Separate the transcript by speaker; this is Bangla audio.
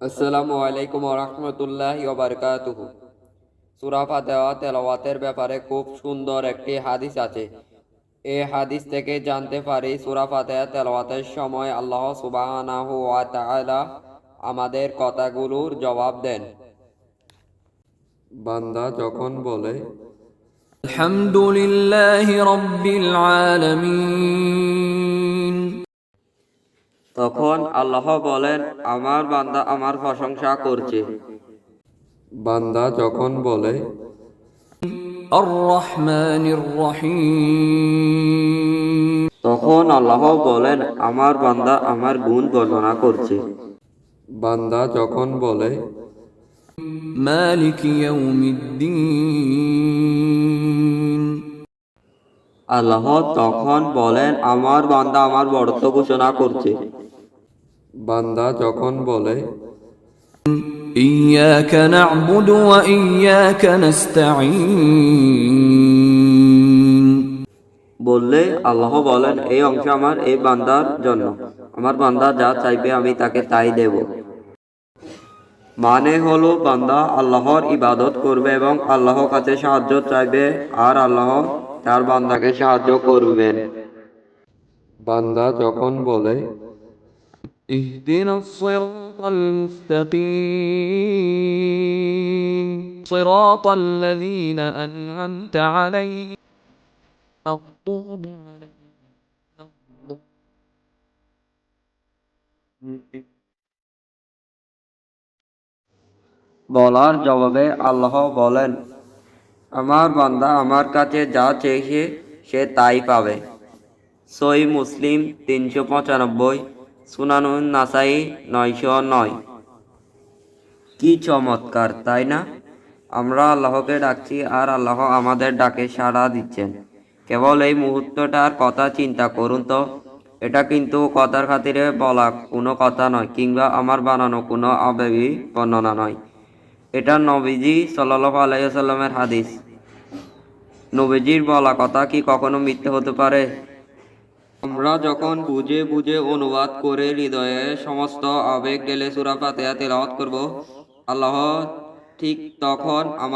Speaker 1: আসসালামু আলাইকুম রহমতুল্লাহ ওবরকাতুহু। সুরা ফাতেহা তেলাওয়াতের ব্যাপারে খুব সুন্দর একটি হাদিস আছে। এ হাদিস থেকে জানতে পারি সুরা ফাতেহা তেলাওয়াতের সময় আল্লাহ সুবহানাহু ওয়া তাআলা আমাদের কথাগুলোর জবাব দেন। বান্দা যখন বলে
Speaker 2: আলহামদুলিল্লাহি রাব্বিল আলামিন
Speaker 1: তখন আল্লাহ বলেন আমার বান্দা আমার প্রশংসা করছে। বান্দা যখন বলে তখন আল্লাহ বলেন আমার বান্দা আমার গুণ বর্ণনা করছে। বান্দা যখন বলে আল্লাহ তখন বলেন আমার বান্দা আমার বর্ত ঘোষণা করছে। বান্দা যখন বলে
Speaker 2: إياك نعبد وإياك نستعين
Speaker 1: বললে আল্লাহ বলেন এই অংশ আমার এই বান্দার জন্য আমার বান্দা যা চাইবে আমি তাকে তাই দেব মানে হলো বান্দা আল্লাহর ইবাদত করবে এবং আল্লাহর কাছে সাহায্য চাইবে আর আল্লাহ তার বান্দাকে সাহায্য করবেন বান্দা যখন বলে
Speaker 2: اهدنا الصراط المستقيم صراط الذين أنعمت عليهم مغضوب عليهم
Speaker 1: বলার জবাবে আল্লাহ বলেন আমার বান্দা আমার কাছে যা চেয়েছে সে তাই পাবে সই মুসলিম তিনশো পঁচানব্বই সুনানুন নাসাই নয়শো নয়। কি চমৎকার, তাই না? আমরা আল্লাহকে ডাকছি আর আল্লাহ আমাদের ডাকে সাড়া দিচ্ছেন। কেবল এই মুহূর্তটার কথা চিন্তা করুন তো। এটা কিন্তু কথার খাতিরে বলা কোনো কথা নয়, কিংবা আমার বানানো কোনো আবেগী বর্ণনা নয়। এটা নবীজি সাল্লাহ আলাইসাল্লামের হাদিস। নবীজির বলা কথা কি কখনো মিথ্যে হতে পারে? আমরা যখন বুঝে বুঝে অনুবাদ করে হৃদয়ে সমস্ত আবেগ গেলে সুরা ফাতেহা তেলাওয়াত করব। আল্লাহ ঠিক তখন আমার